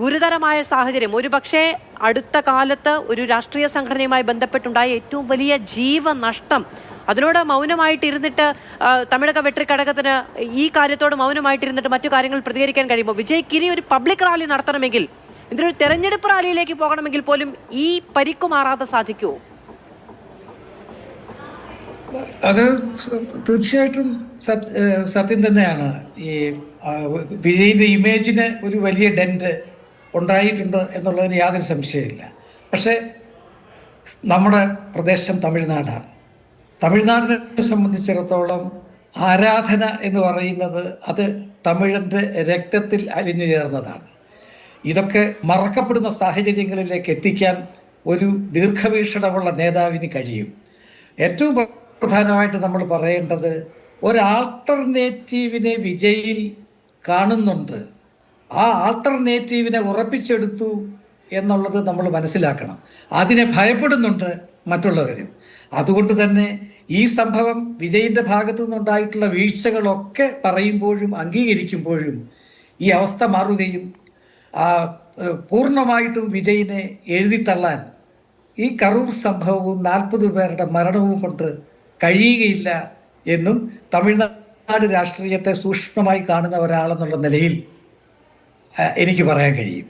ഗുരുതരമായ സാഹചര്യം. ഒരുപക്ഷെ അടുത്ത കാലത്ത് ഒരു രാഷ്ട്രീയ സംഘടനയുമായി ബന്ധപ്പെട്ടുണ്ടായ ഏറ്റവും വലിയ ജീവനഷ്ടം. അതിനോട് മൗനമായിട്ടിരുന്നിട്ട് തമിഴക വെട്ടിക്കടകത്തിന് ഈ കാര്യത്തോട് മൗനമായിട്ടിരുന്നിട്ട് മറ്റു കാര്യങ്ങൾ പ്രതികരിക്കാൻ കഴിയുമ്പോൾ വിജയ്ക്ക് ഇനി ഒരു പബ്ലിക് റാലി നടത്തണമെങ്കിൽ ഇതിനൊരു തെരഞ്ഞെടുപ്പ് റാലിയിലേക്ക് പോകണമെങ്കിൽ പോലും ഈ പരിക്കു മാറാതെ സാധിക്കുമോ അത് തീർച്ചയായിട്ടും സത്യം തന്നെയാണ്. ഈ വിജയിന്റെ ഇമേജിന് ഒരു വലിയ ഡെന്റ് ഉണ്ടായിട്ടുണ്ട് എന്നുള്ളതിന് യാതൊരു സംശയമില്ല പക്ഷേ നമ്മുടെ പ്രദേശം തമിഴ്നാടാണ്. തമിഴ്നാടിനെ സംബന്ധിച്ചിടത്തോളം ആരാധന എന്ന് പറയുന്നത് അത് തമിഴന്റെ രക്തത്തിൽ അലിഞ്ഞു ചേർന്നതാണ്. ഇതൊക്കെ മറക്കപ്പെടുന്ന സാഹചര്യങ്ങളിലേക്ക് എത്തിക്കാൻ ഒരു ദീർഘവീക്ഷണമുള്ള നേതാവിന് കഴിയും. ഏറ്റവും പ്ര- പ്രധാനമായിട്ട് നമ്മൾ പറയേണ്ടത് ഒരു ആൾട്ടർനേറ്റീവിനെ വിജയിൽ കാണുന്നുണ്ട്. ആ ആൾട്ടർനേറ്റീവിനെ ഉറപ്പിച്ചെടുത്തു എന്നുള്ളത് നമ്മൾ മനസ്സിലാക്കണം. അതിനെ ഭയപ്പെടുന്നുണ്ട് മറ്റുള്ളവരും. അതുകൊണ്ട് തന്നെ ഈ സംഭവം വിജയിന്റെ ഭാഗത്തു നിന്നുണ്ടായിട്ടുള്ള വീഴ്ചകളൊക്കെ പറയുമ്പോഴും അംഗീകരിക്കുമ്പോഴും ഈ അവസ്ഥ മാറുകയും പൂർണമായിട്ടും വിജയിനെ എഴുതിത്തള്ളാൻ ഈ കറൂർ സംഭവവും നാൽപ്പത് പേരുടെ മരണവും കൊണ്ട് കഴിയുകയില്ല എന്നും തമിഴ്നാട് രാഷ്ട്രീയത്തെ സൂക്ഷ്മമായി കാണുന്ന ഒരാളെന്നുള്ള നിലയിൽ എനിക്ക് പറയാൻ കഴിയും.